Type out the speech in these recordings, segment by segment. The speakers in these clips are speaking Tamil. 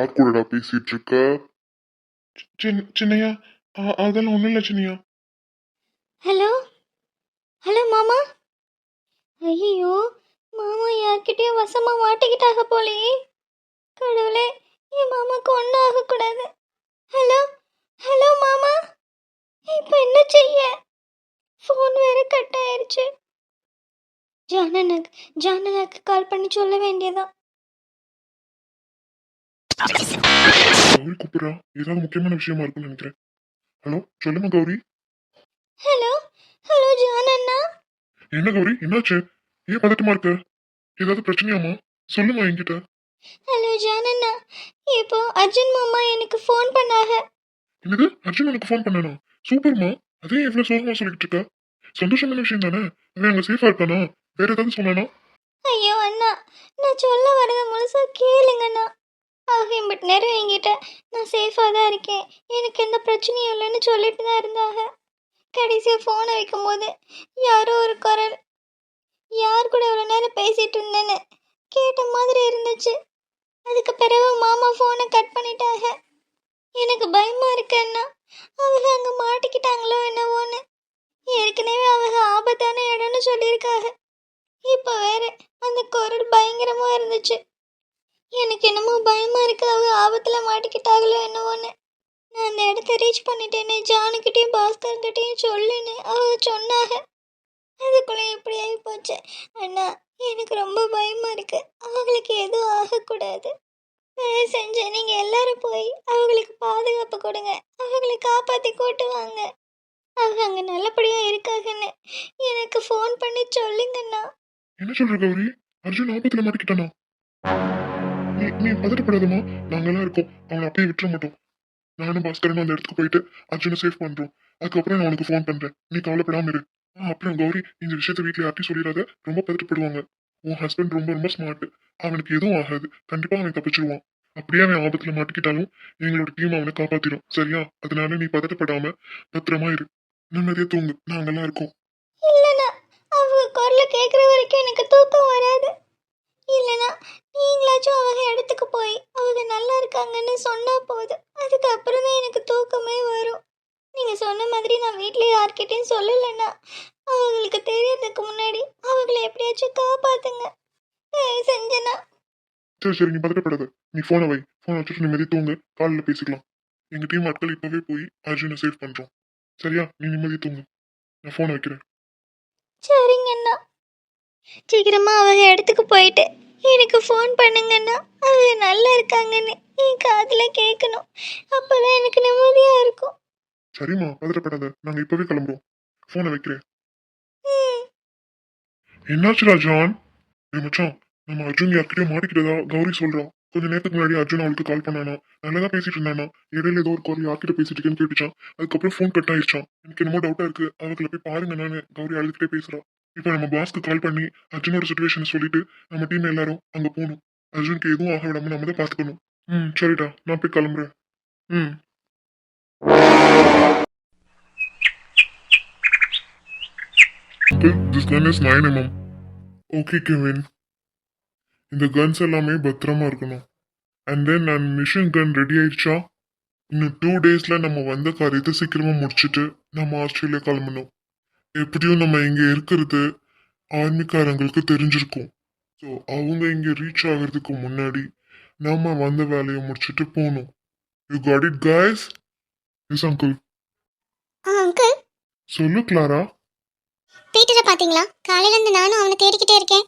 யார் கூடடா பேசிட்டு இருக்க? சின் சின்னையா அதெல்லாம் ஒன்றும் இல்லை சின்னையா. ஹலோ? ஹலோ மாமா? ஐயோ மாமா யார்கிட்டயும் வசமா மாட்டிக்கிட்டாக போலயே. கடவுளே என் மாமாக்கு ஒன்றும் ஆகக்கூடாது. ஹலோ ஹலோ மாமா? இப்போ என்ன செய்ய? ஃபோன் வேற கட் ஆயிருச்சு. ஜானனக் ஜானனக்கு கால் பண்ணி சொல்ல வேண்டியதான் கௌரி கூப்பிடுறா. ஏதாவது முக்கியமான விஷயமா இருக்கும்னு நினைக்கிறேன். ஹலோ சொல்லுமா கௌரி. ஹலோ ஹலோ ஜானண்ணா என்ன கௌரி என்னாச்சு? ஏன் பதட்டமா இருக்க? ஏதாவது பிரச்சனையாமா சொல்லுமா என்கிட்ட. ஹலோ ஜானண்ணா இப்போ அர்ஜுன் மாமா எனக்கு ஃபோன் பண்ணாக என்னது? அர்ஜுன் உனக்கு ஃபோன் பண்ணானா? சூப்பர்மா. அதே எவ்வளவு சோகமா சொல்லிட்டு இருக்க. சந்தோஷமான விஷயம் தானே? அவன் அங்க சேஃபா இருக்கானா? வேற ஏதாவது சொன்னானா? ஐயோ அண்ணா நான் சொல்ல வரத முழுசா கேளுங்கண்ணா ஆக பட் நேரம் என்கிட்ட நான் சேஃபாக தான் இருக்கேன். எனக்கு எந்த பிரச்சனையும் இல்லைன்னு சொல்லிட்டு தான் இருந்தாங்க. கடைசியாக ஃபோனை வைக்கும்போது யாரோ ஒரு குரல் யார் கூட இவ்வளோ நேரம் பேசிகிட்டு இருந்தேன்னு கேட்ட மாதிரி இருந்துச்சு. அதுக்கு பிறகு மாமா ஃபோனை கட் பண்ணிட்டாங்க. எனக்கு பயமாக இருக்கேன்னா அவங்க அங்கே மாட்டிக்கிட்டாங்களோ என்னவோன்னு. ஏற்கனவே அவங்க ஆபத்தான இடம்னு சொல்லியிருக்காங்க. இப்போ வேற அந்த குரல் பயங்கரமாக இருந்துச்சு. எனக்கு என்னமோ பயமா இருக்கு. அவங்க ஆபத்துல மாட்டிக்கிட்டாங்களோ என்னவோன்னு. நான் அந்த இடத்த ரீச் பண்ணிட்டேன்னு ஜானுக்கிட்டையும் பாஸ்கர்கிட்டையும் சொல்லுன்னு அவங்க சொன்னாங்க அதுக்குள்ள இப்படி ஆகி போச்சு அண்ணா எனக்கு ரொம்ப பயமா இருக்கு. அவங்களுக்கு எதுவும் ஆகக்கூடாது. தயவு செஞ்சு நீங்க எல்லாரும் போய் அவங்களுக்கு பாதுகாப்பு கொடுங்க. அவங்களை காப்பாத்தி கூட்டு வாங்க. அவங்க அங்க நல்லபடியா இருக்காங்கன்னு எனக்கு ஃபோன் பண்ணி சொல்லுங்கண்ணா. என்ன சொல்ற கௌரி? அர்ஜுன் ஆபத்துல மாட்டிக்கிட்டானா? நீ நீ பதட்டப்படாதம்மா. நாங்கெல்லாம் இருக்கோம். அவனை அப்படியே விட்டுற மாட்டோம். நானும் பாஸ்கரனும் அந்த இடத்துக்கு போயிட்டு அர்ஜுனை சேஃப் பண்றோம். அதுக்கப்புறம் நான் உனக்கு ஃபோன் பண்றேன். நீ கவலைப்படாம இரு. ஆ, அப்புறம் கௌரி இந்த விஷயத்த வீட்டில் யார்ட்டையும் சொல்லிடாத. ரொம்ப பதட்டப்படுவாங்க. உன் ஹஸ்பண்ட் ரொம்ப ரொம்ப ஸ்மார்ட் அவனுக்கு எதுவும் ஆகாது. கண்டிப்பா அவன் தப்பிச்சிருவான். அப்படியே அவன் ஆபத்துல மாட்டிக்கிட்டாலும் எங்களோட டீம் அவனை காப்பாத்திரும். சரியா? அதனால நீ பதட்டப்படாம பத்திரமா இரு. நிம்மதியா தூங்கு. நாங்கெல்லாம் இருக்கோம். அவங்க குரல கேட்குற வரைக்கும் எனக்கு தூக்கம் வராது. இல்லைண்ணா நீங்களாச்சும் அவங்க இடத்துக்கு போய் அவங்க நல்லா இருக்காங்கன்னு சொன்னா போதும். அதுக்கப்புறம் தான் எனக்கு தூக்கமே வரும். நீங்க சொன்ன மாதிரி நான் வீட்டில் யார்கிட்டயும் சொல்லலைண்ணா அவங்களுக்கு தெரியறதுக்கு முன்னாடி அவங்கள எப்படியாச்சும் காப்பாத்துங்க. செஞ்சனா சரி சரி நீ பதட்டப்படாத. நீ போனை வை. போனை வச்சுட்டு நிம்மதி தூங்கு. காலையில் பேசிக்கலாம். எங்க டீம் ஆட்கள் இப்பவே போய் அர்ஜுனை சேவ் பண்றோம். சரியா? நீ நிம்மதி தூங்கு. நான் போனை வைக்கிறேன். சரிங்கண்ணா. சீக்கிரமா அவங்க இடத்துக்கு போயிட்டு எனக்கு ஃபோன் பண்ணுங்கண்ணா அவங்க நல்லா இருக்காங்கன்னு என் காதில் கேட்கணும் அப்போதான் எனக்கு நிம்மதியா இருக்கும். சரிம்மா பதட்டப்படாத. நாங்க இப்பவே கிளம்புறோம். போனை வைக்கிறேன். ம். என்னாச்சுடா ஜான் ஏய் மச்சான் நம்ம அர்ஜுன் யார்கிட்டயும் மாட்டிக்கிட்டதா கௌரி சொல்றான் கொஞ்ச நேரத்துக்கு முன்னாடி அர்ஜுன் அவளுக்கு கால் பண்ணானா. நல்லதா பேசிட்டு இருந்தானா. இடையில ஏதோ ஒரு குரல் யார்கிட்ட பேசிட்டு இருக்கேன்னு கேட்டுச்சான். அதுக்கப்புறம் ஃபோன் கட் ஆயிடுச்சான் எனக்கு என்னமோ டவுட்டா இருக்கு. அவங்கள போய் பாருங்க நானு. கௌரி அழுதுகிட்டே பேசுறா. இப்போ நம்ம பாஸ்க்கு கால் பண்ணி அர்ஜுனோட சுச்சுவேஷன் சொல்லிட்டு நம்ம டீம் எல்லாரும் அங்க போகணும். அர்ஜுனுக்கு எதுவும் ஆக விடாம நம்ம தான் பாத்துக்கணும் ம். சரிடா நான் போய் கிளம்புறேன். ம். This gun is 9 mm. Okay Kevin இந்த கன்ஸ் எல்லாமே பத்திரமா இருக்கணும். அண்ட் தென் நான் மிஷின் கன் ரெடி ஆயிடுச்சா? இன்னும் டூ டேஸ்ல நம்ம வந்த காரியத்தை சீக்கிரமா முடிச்சுட்டு நம்ம ஆஸ்திரேலியா கிளம்பணும். எப்படியும் நம்ம இங்க இருக்கிறது ஆர்மிக்காரங்களுக்கு தெரிஞ்சிருக்கும். ஸோ அவங்க இங்க ரீச் ஆகிறதுக்கு முன்னாடி நாம வந்த வேலையை முடிச்சுட்டு போகணும். You got it guys yes uncle uncle சொல்லு கிளாரா பீட்டரை பாத்தீங்களா? காலையில இருந்து நானும் அவனை தேடிக்கிட்டே இருக்கேன்.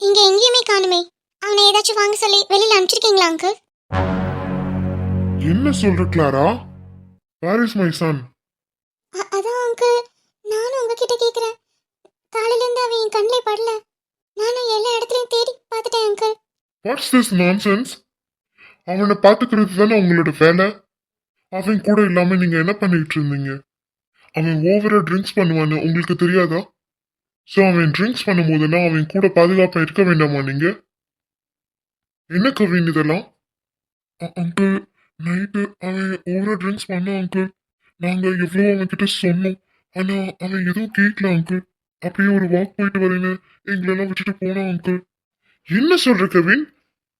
இங்க எங்கேயுமே காணுமே. அவனை ஏதாச்சும் வாங்க சொல்லி வெளியில அனுப்பிச்சிருக்கீங்களா அங்கிள் என்ன சொல்ற Clara where is my son அதான் அங்கிள் நானும் உங்ககிட்ட கேக்குறேன். காலையிலேருந்து அவன் என் கண்ணில் படல. நானும் எல்லா இடத்துலையும் தேடி பார்த்துட்டேன் அங்கிள் வாட்ஸ் திஸ் நான்சென்ஸ் அவனை பார்த்துக்கிறது தானே உங்களோட வேலை? அவன் கூட இல்லாமல் நீங்கள் என்ன பண்ணிட்டு இருந்தீங்க? அவன் ஓவரா ட்ரிங்க்ஸ் பண்ணுவான்னு உங்களுக்கு தெரியாதா? ஸோ அவன் ட்ரிங்க்ஸ் பண்ணும் போதெல்லாம் அவன் கூட பாதுகாப்பாக இருக்க வேண்டாமா நீங்க? என்ன கவின் இதெல்லாம்? அங்கிள் நைட்டு அவன் ஓவரா ட்ரிங்க்ஸ் பண்ணான் அங்கிள் நாங்கள் எவ்வளோ அவன்கிட்ட சொன்னோம். ஆனா அவன் எதுவும் கேட்கல அங்கிள் அப்படியே ஒரு வாக் போயிட்டு வரேன்னு எங்களெல்லாம் விட்டுட்டு போனான் அங்கிள் என்ன சொல்ற கவின்?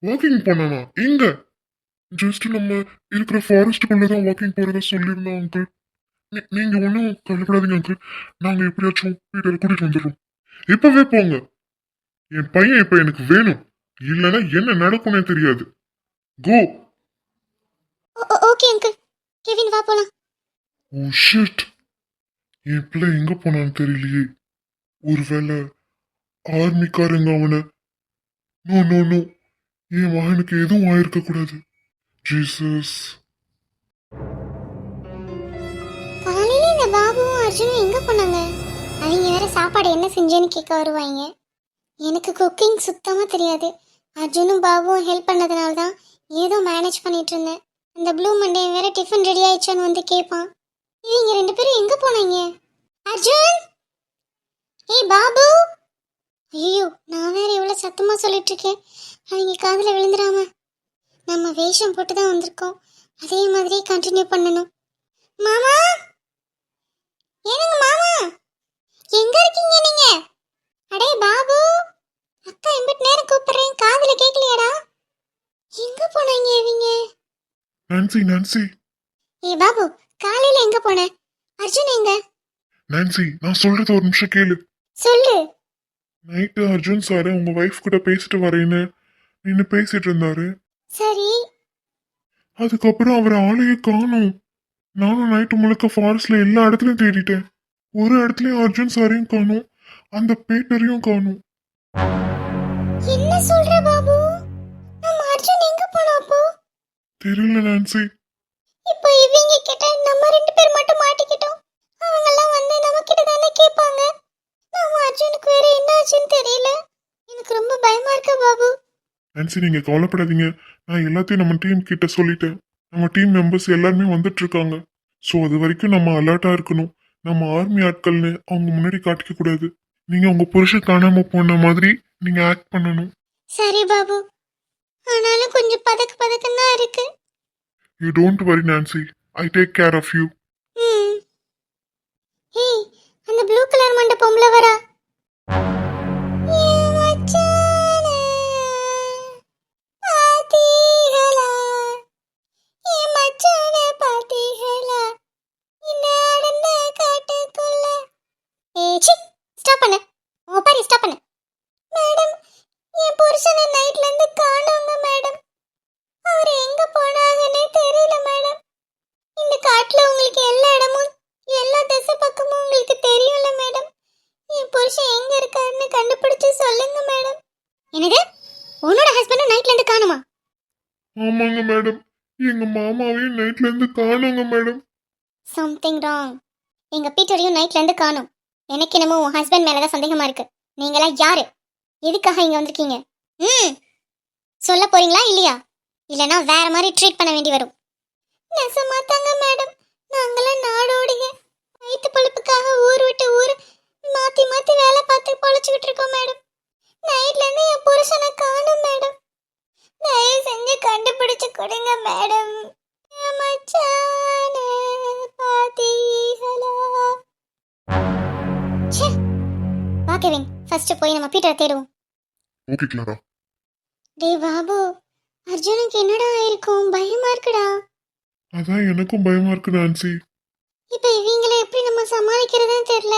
வாக்கிங் போனானா? எங்க? ஜஸ்ட் நம்ம இருக்கிற ஃபாரஸ்ட்டுக்குள்ள தான் வாக்கிங் போறதா சொல்லியிருந்தோம் அங்கிள் நீங்க ஒன்றும் கவலைப்படாதீங்க அங்கிள் நாங்க எப்படியாச்சும் வீட்டில் கூட்டிட்டு வந்துடுறோம். இப்பவே போங்க. என் பையன் இப்ப எனக்கு வேணும். இல்லைன்னா என்ன நடக்கும்னே தெரியாது. கோ ஓகே அங்கிள் கெவின் வா போலாம். ஓ ஷிட் என் பிள்ளை எங்க போனான்னு தெரியலையே. ஒருவேளை ஆர்மிக்காரங்க அவனை நோ நோ நோ என் மகனுக்கு எதுவும் ஆயிருக்க கூடாது ஜீசஸ் காலையில இந்த பாபுவும் அர்ஜுனும் எங்க போனாங்க? அவங்க வேற சாப்பாடு என்ன செஞ்சேன்னு கேட்க வருவாங்க. எனக்கு குக்கிங் சுத்தமா தெரியாது. அர்ஜுனும் பாபுவும் ஹெல்ப் பண்ணதுனால தான் ஏதோ மேனேஜ் பண்ணிட்டு இருந்தேன். அந்த ப்ளூ மண்டே வேற டிஃபன் ரெடி ஆயிடுச்சான்னு வந்து கேட்பான். இவங்க ரெண்டு பேரும் எங்க போனாங்க? அர்ஜுன்? ஏய் பாபு? ஐயோ நான் வேற இவ்வளவு சத்தமா சொல்லிட்டு இருக்கேன் அவங்க காதுல விழுந்துடாம. நம்ம வேஷம் போட்டு தான் வந்திருக்கோம். அதே மாதிரி கண்டினியூ பண்ணணும். மாமா? ஏனுங்க மாமா? எங்க இருக்கீங்க நீங்க? அடே பாபு! அக்கா எம்பிட்டு நேரம் கூப்பிடுறேன். காதுல கேட்கலையாடா எங்க போனாங்க இவங்க? நான்சி நான்சி ஏ பாபு காலையில எங்க போன அர்ஜுன் எங்க நான்சி நான் சொல்றது ஒரு நிமிஷம் கேளு. சொல்லு. நைட்டு அர்ஜுன் சார் உங்க ஒய்ஃப் கிட்ட பேசிட்டு வரேன்னு நின்று பேசிட்டு இருந்தாரு. சரி. அதுக்கப்புறம் அவர் ஆளையே காணும். நானும் நைட்டு முழுக்க ஃபாரஸ்ட்ல எல்லா இடத்துலயும் தேடிட்டேன். ஒரு இடத்துலயும் அர்ஜுன் சாரையும் காணும். அந்த பேட்டரையும் காணும். என்ன சொல்ற பாபு? நம்ம அர்ஜுன் எங்க போனா அப்போ? தெரியல நான்சி இப்போ இவங்க கிட்ட நம்ம ரெண்டு பேர் மட்டும் மாட்டிக்கிட்டோம். அவங்க எல்லாம் வந்து நம்ம கிட்ட தானே கேட்பாங்க. நம்ம அர்ஜுனுக்கு வேற என்ன ஆச்சுன்னு தெரியல. எனக்கு ரொம்ப பயமா இருக்கு பாபு. நான்சி நீங்க கவலைப்படாதீங்க. நான் எல்லாத்தையும் நம்ம டீம் கிட்ட சொல்லிட்டேன். நம்ம டீம் மெம்பர்ஸ் எல்லாருமே வந்துட்டு இருக்காங்க ஸோ அது வரைக்கும் நம்ம அலர்ட்டா இருக்கணும். நம்ம ஆர்மி ஆட்கள்னு அவங்க முன்னாடி காட்டிக்க கூடாது. நீங்க உங்க புருஷன் காணாம போன மாதிரி நீங்க ஆக்ட் பண்ணணும். சரி பாபு. ஆனாலும் கொஞ்சம் பதக்கு பதக்கம் தான் இருக்கு. You don't worry Nancy I take care of you hmm. ஏய் அந்த ப்ளூ கலர் மண்ட பொம்பளை வரா. மேடம், என் புருஷனை மேடம். அவர் தெரியல மேடம். இந்த காட்டுல உங்களுக்கு எல்லா இடமும் எல்லா திசை பக்கமும் உங்களுக்கு தெரியும்ல மேடம் என் புருஷன் எங்க இருக்காருன்னு கண்டுபிடிச்சு சொல்லுங்க மேடம் என்னது? உன்னோட ஹஸ்பண்ட் நைட்ல இருந்து காணுமா? ஆமாங்க மேடம் எங்க மாமாவையும் நைட்ல இருந்து காணோங்க மேடம் சம்திங் ராங் எங்க பீட்டரையும் நைட்ல இருந்து காணும். எனக்கு என்னமோ உன் ஹஸ்பண்ட் மேலதான் சந்தேகமா இருக்கு. நீங்களாம் யாரு? எதுக்காக இங்க வந்திருக்கீங்க? ம். சொல்ல போறீங்களா இல்லையா? இல்லனா வேற மாதிரி ட்ரீட் பண்ண வேண்டி வரும். நெசமா தாங்க மேடம் நாங்களாம் நாடோடிங்க. வயிற்று பழுப்புக்காக ஊர் விட்டு ஊர் மாத்தி மாத்தி வேலை பார்த்து பொழைச்சிக்கிட்டு இருக்கோம் மேடம். நைட்ல இருந்து என் புருஷனை காணும் மேடம். தயவு செஞ்சு கண்டுபிடிச்சு கொடுங்க மேடம். வா கெவின். ஃபர்ஸ்ட் போய் நம்ம பீட்டரை தேடுவோம். ஓகே கிளாரா டேய் பாபு. அர்ஜுனுக்கு என்னடா ஆயிருக்கும்? பயமா இருக்குடா. அதான் எனக்கும் பயமா இருக்கு நான்சி. இப்போ இவங்கள எப்படி நம்ம சமாளிக்கிறதுன்னு தெரியல.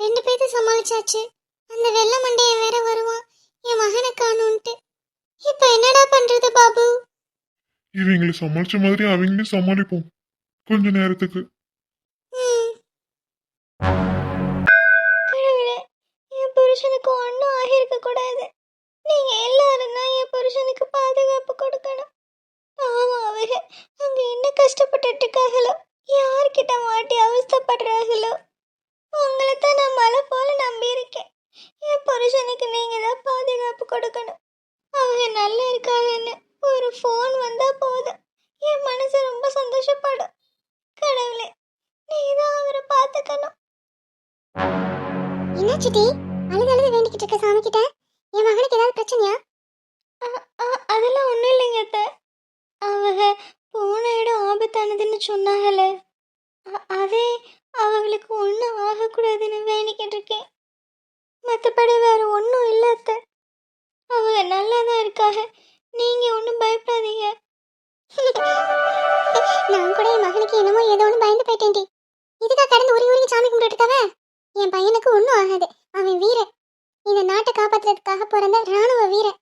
ரெண்டு பேர்த்த சமாளிச்சாச்சு. அந்த வெள்ளை மண்டையன் வேற வருவான். என் மகனை காணும்ட்டு இப்போ என்னடா பண்றது பாபு? இவங்களை சமாளிச்ச மாதிரி அவங்களையும் சமாளிப்போம். கொஞ்ச நேரத்துக்கு. என் புருஷனுக்கு ஒன்றும் ஆகியிருக்க கூடாது நீங்க எல்லாரும் தான் என் புருஷனுக்கு பாதுகாப்பு கொடுக்கணும். பாவம் அவங்க அங்க என்ன கஷ்டப்பட்டுட்டு இருக்காங்களோ யார்கிட்ட மாட்டி அவஸ்தைப்படுறாங்களோ உங்களை தான் நான் மலை போல நம்பி இருக்கேன் என் புருஷனுக்கு நீங்க தான் பாதுகாப்பு கொடுக்கணும். அவங்க நல்லா இருக்காங்கன்னு ஒரு ஃபோன் வந்தா போதும். என் மனசு ரொம்ப சந்தோஷப்படும். கடவுளே நீ தான் அவரை பார்த்துக்கணும். என்னாச்சுடி அழுது அழுது வேண்டிக்கிட்டு இருக்க சாமி கிட்ட என் மகனுக்கு ஏதாவது பிரச்சனையா அதெல்லாம் ஒன்றும் இல்லைங்க அத்தை அவங்க போன இடம் ஆபத்தானதுன்னு சொன்னாங்கல்ல அ- அதே அவங்களுக்கு ஒன்றும் ஆகக்கூடாதுன்னு வேண்டிக்கிட்டு இருக்கேன் மற்றபடி வேற ஒன்றும் இல்லை அத்தை. அவங்க நல்லா தான் இருக்காங்க நீங்கள் ஒன்றும் பயப்படாதீங்க. நான் கூட என் மகனுக்கு என்னமோ ஏதோ ஒன்று பயந்து போயிட்டேன்டி. இதுக்கா கடந்து உரி உரி சாமி கும்பிட்டுருக்காவ என் பையனுக்கு ஒன்றும் ஆகாது. அவன் வீரன். இந்த நாட்டை காப்பாத்துறதுக்காக பிறந்த ராணுவ வீரன்.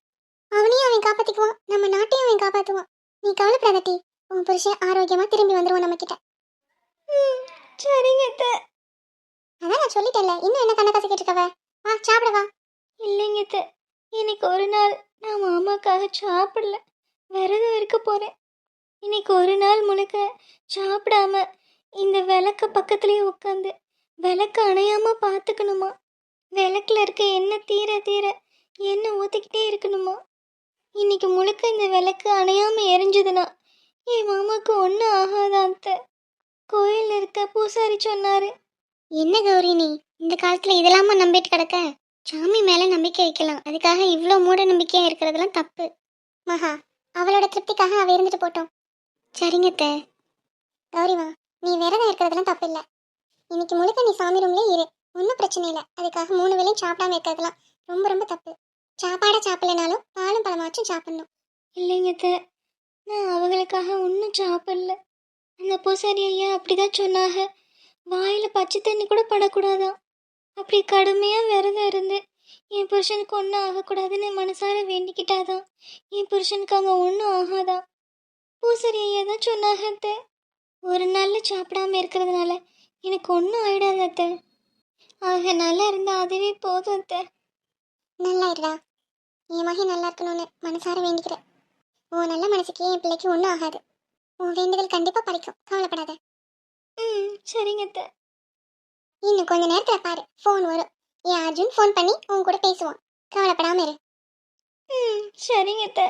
அவனையும் அவன் காப்பாத்திக்குவான். நம்ம நாட்டையும் அவன் காப்பாத்துவான். நீ கவலைப்படாதட்டி உன் புருஷன் ஆரோக்கியமா திரும்பி வந்துருவான் நம்ம கிட்ட ம் சரிங்க அதான் நான் சொல்லிட்டேன்ல. இன்னும் என்ன கண்ணை கசக்கிட்டு இருக்கவ? வா சாப்பிடவா இல்லைங்க அத்தை. இன்னைக்கு ஒரு நாள் நான் மாமாக்காக சாப்பிடல. விரதம் இருக்க போகிறேன் இன்னைக்கு ஒரு நாள் முழுக்க சாப்பிடாம இந்த விளக்கு பக்கத்துலேயே உட்காந்து விளக்கு அணையாம பார்த்துக்கணுமா? விளக்குல இருக்க என்ன தீர தீர என்ன ஊற்றிக்கிட்டே இருக்கணுமா? இன்னைக்கு முழுக்க இந்த விளக்கு அணையாம எரிஞ்சதுன்னா என் மாமாவுக்கு ஒன்றும் ஆகாதான் அத்தை. கோயில் இருக்க பூசாரி சொன்னாரு. என்ன கௌரி நீ? இந்த காலத்துல இதெல்லாமா நம்பிட்டு கிடக்க? சாமி மேல நம்பிக்கை வைக்கலாம். அதுக்காக இவ்வளோ மூட நம்பிக்கையா இருக்கிறதெல்லாம் தப்பு. மகா அவளோட திருப்திக்காக அவ இருந்துட்டு போட்டோம். சரிங்க தே கௌரி வா நீ விரதம் இருக்கிறதெல்லாம் தப்பு இல்லை இன்னைக்கு முழுக்க நீ சாமி ரூம்ல இரு. ஒன்றும் பிரச்சனை இல்லை. அதுக்காக மூணு வேளையும் சாப்பிடாம இருக்கிறதெல்லாம் ரொம்ப ரொம்ப தப்பு. சாப்பாடை சாப்பிடலனாலும் பாலும் பழமாச்சும் சாப்பிடணும். இல்லைங்க தே நான் அவங்களுக்காக ஒன்றும் சாப்பிடல. அந்த பூசாரி ஐயா அப்படிதான் சொன்னாங்க. வாயில் பச்சை தண்ணி கூட படக்கூடாதான். அப்படி கடுமையாக விரதம் இருந்து என் புருஷனுக்கு ஒன்றும் ஆகக்கூடாதுன்னு மனசார வேண்டிக்கிட்டாதான். என் புருஷனுக்கு அங்கே ஒன்றும் ஆகாதான் பூசாரி ஐயா தான் சொன்னாங்க அத்தை? ஒரு நாளில் சாப்பிடாம இருக்கிறதுனால எனக்கு ஒன்றும் ஆயிடாது அத்தை. அவங்க நல்லா இருந்தால் அதுவே போதும் அத்தை. நல்லா இருடா. என் மகன் நல்லா இருக்கணும்னு மனசார வேண்டிக்கிறேன் உன் நல்ல மனசுக்கு என் பிள்ளைக்கு ஒன்றும் ஆகாது. உன் வேண்டுதல் கண்டிப்பாக பழிக்கும். கவலைப்படாத. ம் சரிங்க அத்தை. இன்னும் கொஞ்ச நேரத்துல பாரு ஃபோன் வரும். என் அர்ஜுன் ஃபோன் பண்ணி உன் கூட பேசுவான். கவலைப்படாம இரு. ம் சரிங்க அத்தை.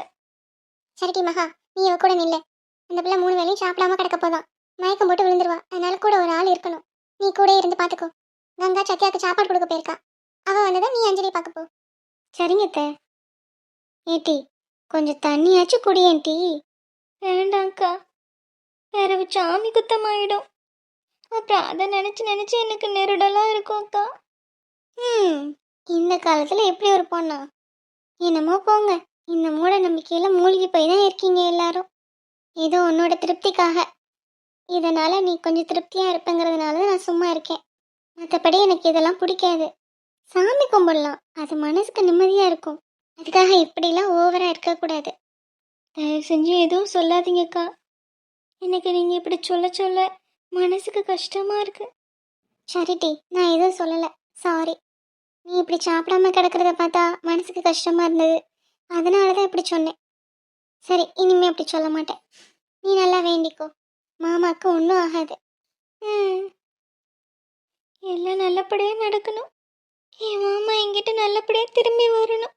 சரிடி மகா நீ இவ கூட நில்லு. அந்த பிள்ளை மூணு வேளையும் சாப்பிடாம கிடக்க போதான். மயக்கம் போட்டு விழுந்துருவா. அதனால கூட ஒரு ஆள் இருக்கணும். நீ கூட இருந்து பாத்துக்கோ. கங்கா சத்யாக்கு சாப்பாடு கொடுக்க போயிருக்கா. அவ வந்ததும் நீ அஞ்சலி பார்க்க போ. சரிங்க அத்தை. ஏட்டி கொஞ்சம் தண்ணியாச்சும் குடியேன் டீ வேண்டாம்க்கா வேற சாமி குத்தமாயிடும். அப்புறம் அதை நினச்சி நினச்சி எனக்கு நெருடலாக இருக்கும் அக்கா. ம் இந்த காலத்தில் எப்படி ஒரு பொண்ணா? என்னமோ போங்க இந்த மூட நம்பிக்கையில் மூழ்கி போய் தான் இருக்கீங்க எல்லாரும். ஏதோ உன்னோட திருப்திக்காக. இதனால் நீ கொஞ்சம் திருப்தியாக இருப்பேங்கிறதுனால தான் நான் சும்மா இருக்கேன். மற்றபடி எனக்கு இதெல்லாம் பிடிக்காது. சாமி கும்பிடலாம் அது மனசுக்கு நிம்மதியாக இருக்கும். அதுக்காக இப்படிலாம் ஓவராக இருக்கக்கூடாது தயவு செஞ்சு எதுவும் சொல்லாதீங்கக்கா. எனக்கு நீங்கள் இப்படி சொல்ல சொல்ல மனசுக்கு கஷ்டமாக இருக்கு. சரிட்டி நான் எதுவும் சொல்லலை. சாரி நீ இப்படி சாப்பிடாம கிடக்கிறத பார்த்தா மனசுக்கு கஷ்டமா இருந்தது. அதனால தான் இப்படி சொன்னேன். சரி இனிமே அப்படி சொல்ல மாட்டேன். நீ நல்லா வேண்டிக்கோ. மாமாக்கு ஒன்றும் ஆகாது. எல்லாம் நல்லபடியாக நடக்கணும். என் மாமா என்கிட்ட நல்லபடியாக திரும்பி வரணும்.